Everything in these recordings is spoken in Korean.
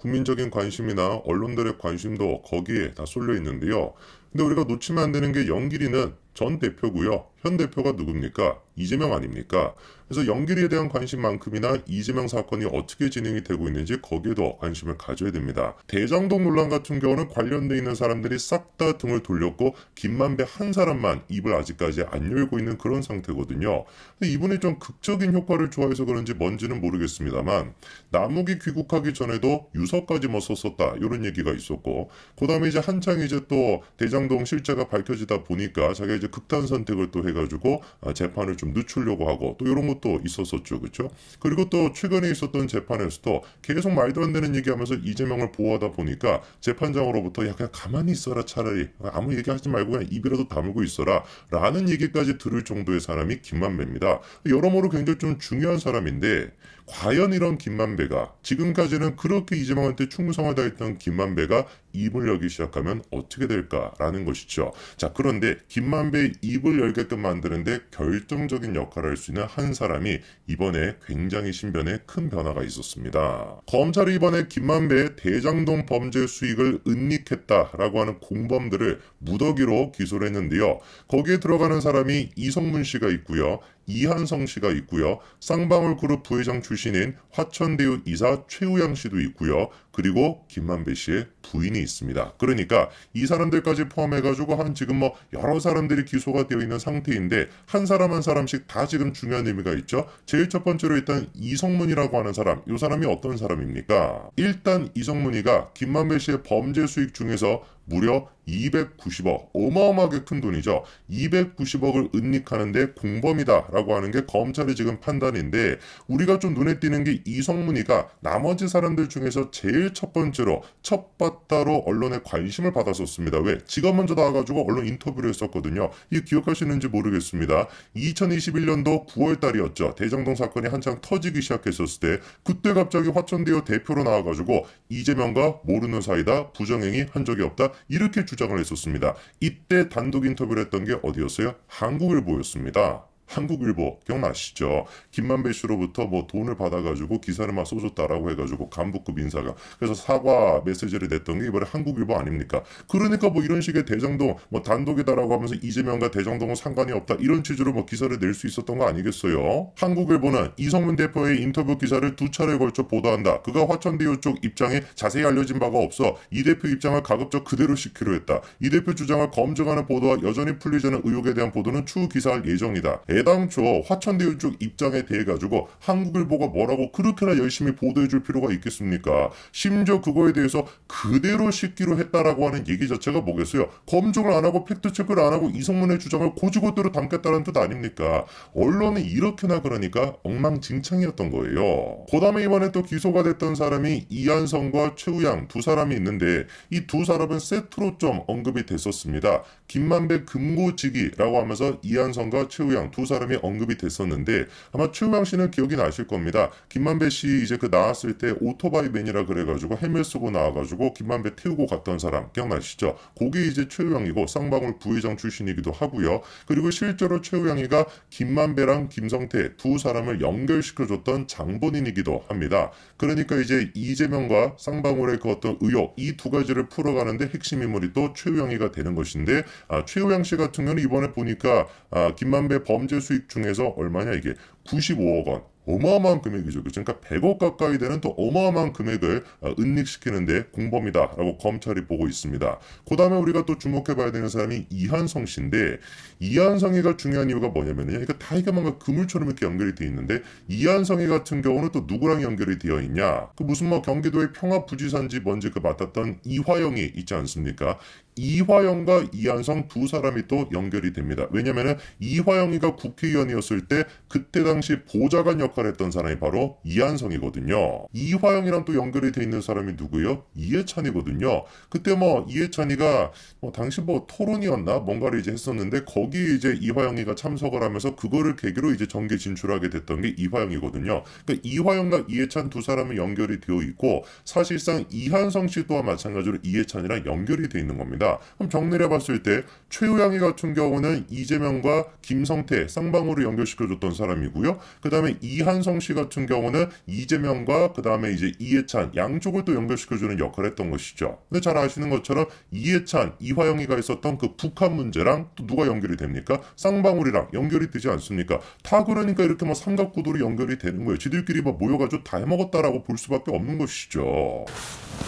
국민적인 관심이나 언론들의 관심도 거기에 다 쏠려 있는데요. 근데 우리가 놓치면 안 되는 게 영길이는 전 대표고요. 현 대표가 누굽니까? 이재명 아닙니까? 그래서 영길이에 대한 관심만큼이나 이재명 사건이 어떻게 진행이 되고 있는지 거기에도 관심을 가져야 됩니다. 대장동 논란 같은 경우는 관련돼 있는 사람들이 싹 다 등을 돌렸고 김만배 한 사람만 입을 아직까지 안 열고 있는 그런 상태거든요. 이분이 좀 극적인 효과를 좋아해서 그런지 뭔지는 모르겠습니다만 남욱이 귀국하기 전에도 유서까지 뭐 썼었다 이런 얘기가 있었고 그 다음에 이제 한창 이제 또 대장동 실체가 밝혀지다 보니까 자기가 이제 극단 선택을 또 해가지고 아, 재판을 좀 늦추려고 하고 또 이런 것도 있었었죠. 그렇죠 그리고 또 최근에 있었던 재판에서도 계속 말도 안 되는 얘기하면서 이재명을 보호하다 보니까 재판장으로부터 야 그냥 가만히 있어라 차라리. 아무 얘기하지 말고 그냥 입이라도 다물고 있어라. 라는 얘기까지 들을 정도의 사람이 김만배입니다. 여러모로 굉장히 좀 중요한 사람인데 과연 이런 김만배가 지금까지는 그렇게 이재명한테 충성을 다했던 김만배가 입을 열기 시작하면 어떻게 될까라는 것이죠. 자, 그런데 김만배 입을 열게끔 만드는데 결정적인 역할을 할 수 있는 한 사람이 이번에 굉장히 신변에 큰 변화가 있었습니다. 검찰이 이번에 김만배의 대장동 범죄 수익을 은닉했다라고 하는 공범들을 무더기로 기소를 했는데요. 거기에 들어가는 사람이 이성문 씨가 있고요. 이한성 씨가 있고요. 쌍방울 그룹 부회장 출신인 화천대유 이사 최우양 씨도 있고요. 그리고 김만배 씨의 부인이 있습니다. 그러니까 이 사람들까지 포함해가지고 한 지금 뭐 여러 사람들이 기소가 되어 있는 상태인데 한 사람 한 사람씩 다 지금 중요한 의미가 있죠. 제일 첫 번째로 일단 이성문이라고 하는 사람, 이 사람이 어떤 사람입니까? 일단 이성문이가 김만배 씨의 범죄 수익 중에서 무려 290억, 어마어마하게 큰 돈이죠. 290억을 은닉하는데 공범이다라고 하는 게 검찰의 지금 판단인데 우리가 좀 눈에 띄는 게 이성문이가 나머지 사람들 중에서 제일 첫 번째로 첫 바다로 언론의 관심을 받았었습니다. 왜? 지가 먼저 나와가지고 언론 인터뷰를 했었거든요. 이게 기억하시는지 모르겠습니다. 2021년도 9월 달이었죠. 대장동 사건이 한창 터지기 시작했었을 때 그때 갑자기 화천대유 대표로 나와가지고 이재명과 모르는 사이다 부정행위 한 적이 없다 이렇게 주장을 했었습니다. 이때 단독 인터뷰를 했던 게 어디였어요? 한국일보였습니다. 한국일보 기억나시죠? 김만배 씨로부터 뭐 돈을 받아가지고 기사를 막 써줬다라고 해가지고 간부급 인사가 그래서 사과 메시지를 냈던 게 이번에 한국일보 아닙니까? 그러니까 뭐 이런 식의 대장동 뭐 단독이다라고 하면서 이재명과 대장동은 상관이 없다 이런 취지로 뭐 기사를 낼 수 있었던 거 아니겠어요? 한국일보는 이성문 대표의 인터뷰 기사를 두 차례에 걸쳐 보도한다. 그가 화천대유 쪽 입장에 자세히 알려진 바가 없어 이 대표 입장을 가급적 그대로 시키려 했다. 이 대표 주장을 검증하는 보도와 여전히 풀리지 않은 의혹에 대한 보도는 추후 기사할 예정이다. 애당초 화천대유 쪽 입장에 대해 가지고 한국일보가 뭐라고 그렇게나 열심히 보도해 줄 필요가 있겠습니까? 심지어 그거에 대해서 그대로 싣기로 했다라고 하는 얘기 자체가 뭐겠어요? 검증을 안 하고 팩트 체크를 안 하고 이성문의 주장을 고지고대로 담겠다는 뜻 아닙니까? 언론이 이렇게나 그러니까 엉망진창이었던 거예요. 그 다음에 이번에 또 기소가 됐던 사람이 이한성과 최우양 두 사람이 있는데 이 두 사람은 세트로 좀 언급이 됐었습니다. 김만배 금고지기라고 하면서 이한성과 최우양 두 사람이 언급이 됐었는데 아마 최우양 씨는 기억이 나실 겁니다. 김만배 씨 이제 그 나왔을 때 오토바이 맨이라 그래가지고 헬멧 쓰고 나와가지고 김만배 태우고 갔던 사람 기억나시죠? 그게 이제 최우양이고 쌍방울 부회장 출신이기도 하고요. 그리고 실제로 최우양이가 김만배랑 김성태 두 사람을 연결시켜줬던 장본인이기도 합니다. 그러니까 이제 이재명과 쌍방울의 그 어떤 의혹 이 두 가지를 풀어가는데 핵심 인물이 또 최우양이가 되는 것인데 아, 최우양 씨 같은 경우는 이번에 보니까 아, 김만배 범죄 수익 중에서 얼마냐 이게 95억 원. 어마어마한 금액이죠. 그러니까 100억 가까이 되는 또 어마어마한 금액을 아, 은닉시키는데 공범이다라고 검찰이 보고 있습니다. 그 다음에 우리가 또 주목해봐야 되는 사람이 이한성 씨인데 이한성이가 중요한 이유가 뭐냐면요. 이거 다 이게 뭔가 그물처럼 이렇게 연결이 돼 있는데 이한성이 같은 경우는 또 누구랑 연결이 되어 있냐? 그 무슨 뭐 경기도의 평화부지산지 뭔지 그 맡았던 이화영이 있지 않습니까? 이화영과 이한성 두 사람이 또 연결이 됩니다. 왜냐면은 이화영이가 국회의원이었을 때 그때 당시 보좌관 역할을 했던 사람이 바로 이한성이거든요. 이화영이랑 또 연결이 돼 있는 사람이 누구예요? 이해찬이거든요. 그때 뭐 이해찬이가 뭐 당시 뭐 토론이었나 뭔가를 이제 했었는데 거기 이제 이화영이가 참석을 하면서 그거를 계기로 이제 정계 진출하게 됐던 게 이화영이거든요. 그러니까 이화영과 이해찬 두 사람이 연결이 되어 있고 사실상 이한성 씨 또한 마찬가지로 이해찬이랑 연결이 돼 있는 겁니다. 있습니다. 그럼 정리를 해봤을 때 최우양이 같은 경우는 이재명과 김성태 쌍방울을 연결시켜줬던 사람이고요. 그 다음에 이한성 씨 같은 경우는 이재명과 그 다음에 이제 이해찬 양쪽을 또 연결시켜주는 역할을 했던 것이죠. 근데 잘 아시는 것처럼 이해찬, 이화영이가 있었던 그 북한 문제랑 또 누가 연결이 됩니까? 쌍방울이랑 연결이 되지 않습니까? 다 그러니까 이렇게 뭐 삼각구도로 연결이 되는 거예요. 지들끼리 막 모여가지고 다 해먹었다라고 볼 수밖에 없는 것이죠.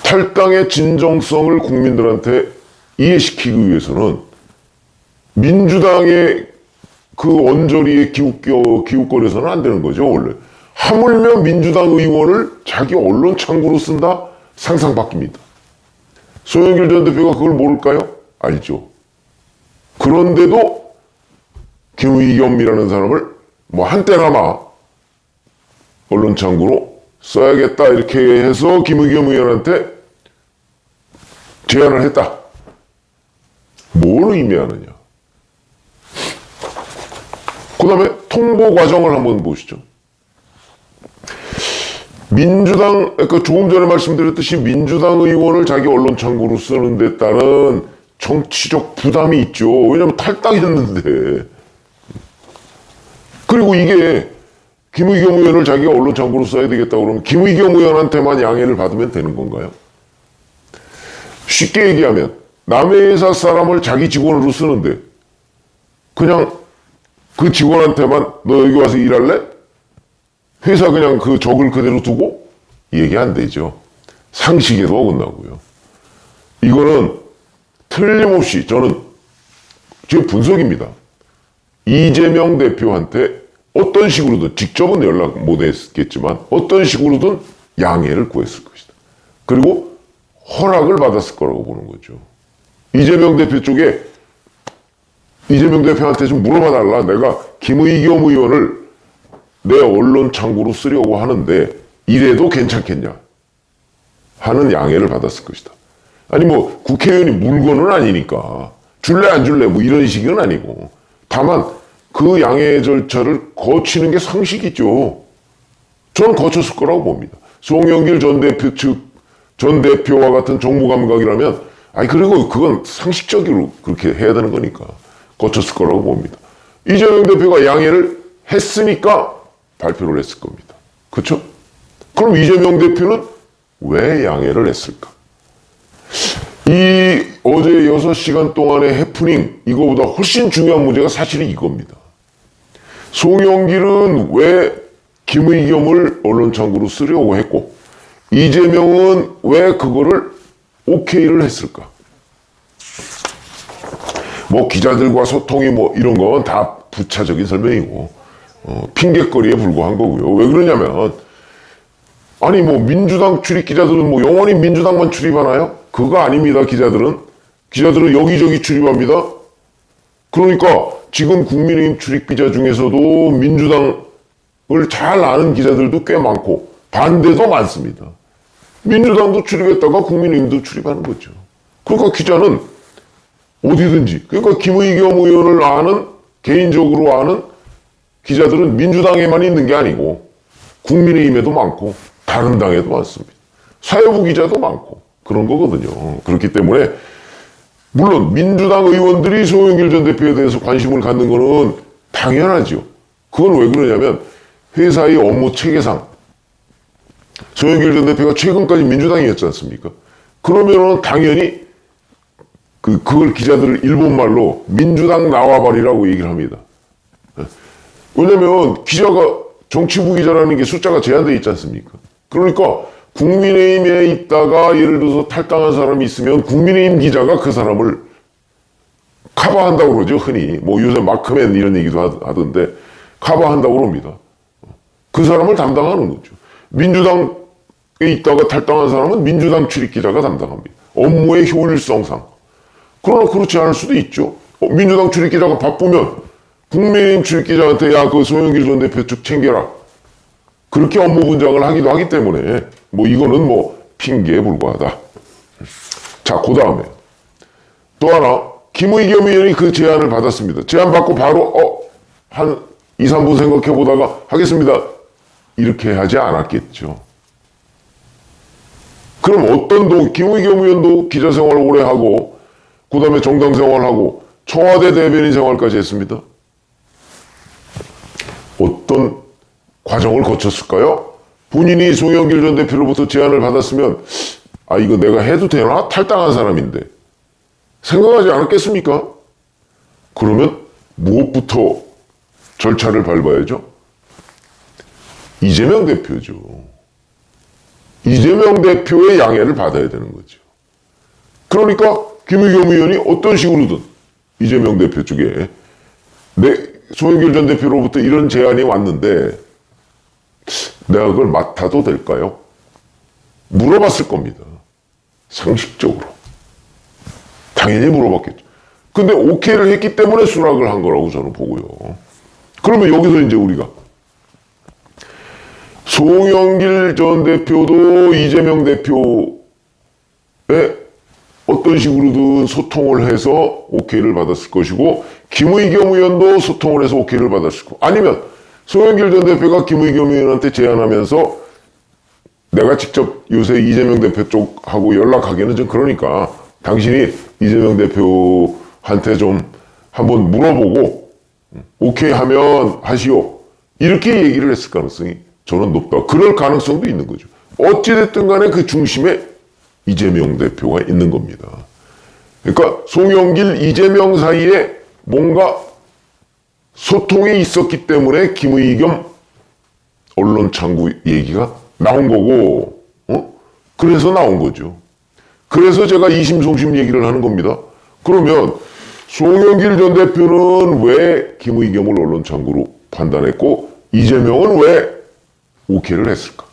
탈당의 진정성을 국민들한테 이해시키기 위해서는 민주당의 그 언저리에 기웃겨, 기웃거려서는 안 되는 거죠, 원래. 하물며 민주당 의원을 자기 언론 창구로 쓴다? 상상 바뀝니다. 소영길 전 대표가 그걸 모를까요? 알죠. 그런데도 김의겸이라는 사람을 뭐 한때나마 언론 창구로 써야겠다 이렇게 해서 김의겸 의원한테 제안을 했다. 뭘 의미하느냐? 그 다음에 통보 과정을 한번 보시죠. 민주당, 그 조금 전에 말씀드렸듯이 민주당 의원을 자기 언론 창구로 쓰는 데 따른 정치적 부담이 있죠. 왜냐면 탈당했는데. 그리고 이게 김의겸 의원을 자기가 언론 창구로 써야 되겠다 그러면 김의겸 의원한테만 양해를 받으면 되는 건가요? 쉽게 얘기하면 남의 회사 사람을 자기 직원으로 쓰는데 그냥 그 직원한테만 너 여기 와서 일할래? 회사 그냥 그 적을 그대로 두고 얘기 안 되죠. 상식에도 어긋나고요. 이거는 틀림없이 저는 제 분석입니다. 이재명 대표한테 어떤 식으로든 직접은 연락 못 했겠지만 어떤 식으로든 양해를 구했을 것이다. 그리고 허락을 받았을 거라고 보는 거죠. 이재명 대표 쪽에 이재명 대표한테 좀 물어봐 달라. 내가 김의겸 의원을 내 언론 창구로 쓰려고 하는데 이래도 괜찮겠냐 하는 양해를 받았을 것이다. 아니 뭐 국회의원이 물건은 아니니까 줄래 안 줄래 뭐 이런 식은 아니고 다만 그 양해 절차를 거치는 게 상식이죠. 저는 거쳤을 거라고 봅니다. 송영길 전 대표 측 전 대표와 같은 정무 감각이라면 아니 그리고 그건 상식적으로 그렇게 해야 되는 거니까 거쳤을 거라고 봅니다. 이재명 대표가 양해를 했으니까 발표를 했을 겁니다. 그렇죠? 그럼 이재명 대표는 왜 양해를 했을까? 이 어제 6시간 동안의 해프닝 이거보다 훨씬 중요한 문제가 사실은 이겁니다. 송영길은 왜 김의겸을 언론 창구로 쓰려고 했고 이재명은 왜 그거를 오케이를 했을까? 뭐 기자들과 소통이 뭐 이런 건 다 부차적인 설명이고 어, 핑계거리에 불과한 거고요. 왜 그러냐면 아니 뭐 민주당 출입 기자들은 뭐 영원히 민주당만 출입하나요? 그거 아닙니다. 기자들은 기자들은 여기저기 출입합니다. 그러니까 지금 국민의힘 출입 기자 중에서도 민주당을 잘 아는 기자들도 꽤 많고 반대도 많습니다. 민주당도 출입했다가 국민의힘도 출입하는 거죠. 그러니까 기자는 어디든지 그러니까 김의겸 의원을 아는 개인적으로 아는 기자들은 민주당에만 있는 게 아니고 국민의힘에도 많고 다른 당에도 많습니다. 사회부 기자도 많고 그런 거거든요. 그렇기 때문에 물론 민주당 의원들이 소영길 전 대표에 대해서 관심을 갖는 거는 당연하죠. 그건 왜 그러냐면 회사의 업무 체계상 소영길 전 대표가 최근까지 민주당이었지 않습니까? 그러면은 당연히 그, 그걸 기자들을 일본말로 민주당 나와버리라고 얘기를 합니다. 왜냐면 기자가 정치부 기자라는 게 숫자가 제한되어 있지 않습니까? 그러니까 국민의힘에 있다가 예를 들어서 탈당한 사람이 있으면 국민의힘 기자가 그 사람을 커버한다고 그러죠, 흔히. 뭐 요새 마크맨 이런 얘기도 하- 하던데 커버한다고 그럽니다. 그 사람을 담당하는 거죠. 민주당에 있다가 탈당한 사람은 민주당 출입 기자가 담당합니다. 업무의 효율성상. 그러나 그렇지 않을 수도 있죠. 어, 민주당 출입 기자가 바쁘면 국민의힘 출입 기자한테 야 그 소영길 전 대표 쭉 챙겨라. 그렇게 업무 분장을 하기도 하기 때문에 뭐 이거는 뭐 핑계에 불과하다. 자, 그 다음에 또 하나 김의겸 의원이 그 제안을 받았습니다. 제안 받고 바로 어, 한 2, 3분 생각해 보다가 하겠습니다. 이렇게 하지 않았겠죠. 그럼 어떤 도 김의겸 기자 생활을 오래 하고 그 다음에 정당 생활하고 청와대 대변인 생활까지 했습니다. 어떤 과정을 거쳤을까요? 본인이 송영길 전 대표로부터 제안을 받았으면 아 이거 내가 해도 되나? 탈당한 사람인데 생각하지 않았겠습니까? 그러면 무엇부터 절차를 밟아야죠? 이재명 대표죠. 이재명 대표의 양해를 받아야 되는 거죠. 그러니까 김의겸 의원이 어떤 식으로든 이재명 대표 쪽에 내 송영길 전 대표로부터 이런 제안이 왔는데 내가 그걸 맡아도 될까요? 물어봤을 겁니다. 상식적으로. 당연히 물어봤겠죠. 근데 오케이를 했기 때문에 수락을 한 거라고 저는 보고요. 그러면 여기서 이제 우리가 송영길 전 대표도 이재명 대표의 어떤 식으로든 소통을 해서 오케이를 받았을 것이고 김의겸 의원도 소통을 해서 오케이를 받았을 거. 아니면 송영길 전 대표가 김의겸 의원한테 제안하면서 내가 직접 요새 이재명 대표 쪽하고 연락하기는 좀 그러니까 당신이 이재명 대표한테 좀 한번 물어보고 오케이 하면 하시오. 이렇게 얘기를 했을 가능성이 저는 높다. 그럴 가능성도 있는 거죠. 어찌됐든 간에 그 중심에 이재명 대표가 있는 겁니다. 그러니까 송영길, 이재명 사이에 뭔가 소통이 있었기 때문에 김의 겸 언론 창구 얘기가 나온 거고, 어? 그래서 나온 거죠. 그래서 제가 이심송심 얘기를 하는 겁니다. 그러면 송영길 전 대표는 왜 김의겸을 언론 창구로 판단했고 이재명은 왜 오케이를 했을까?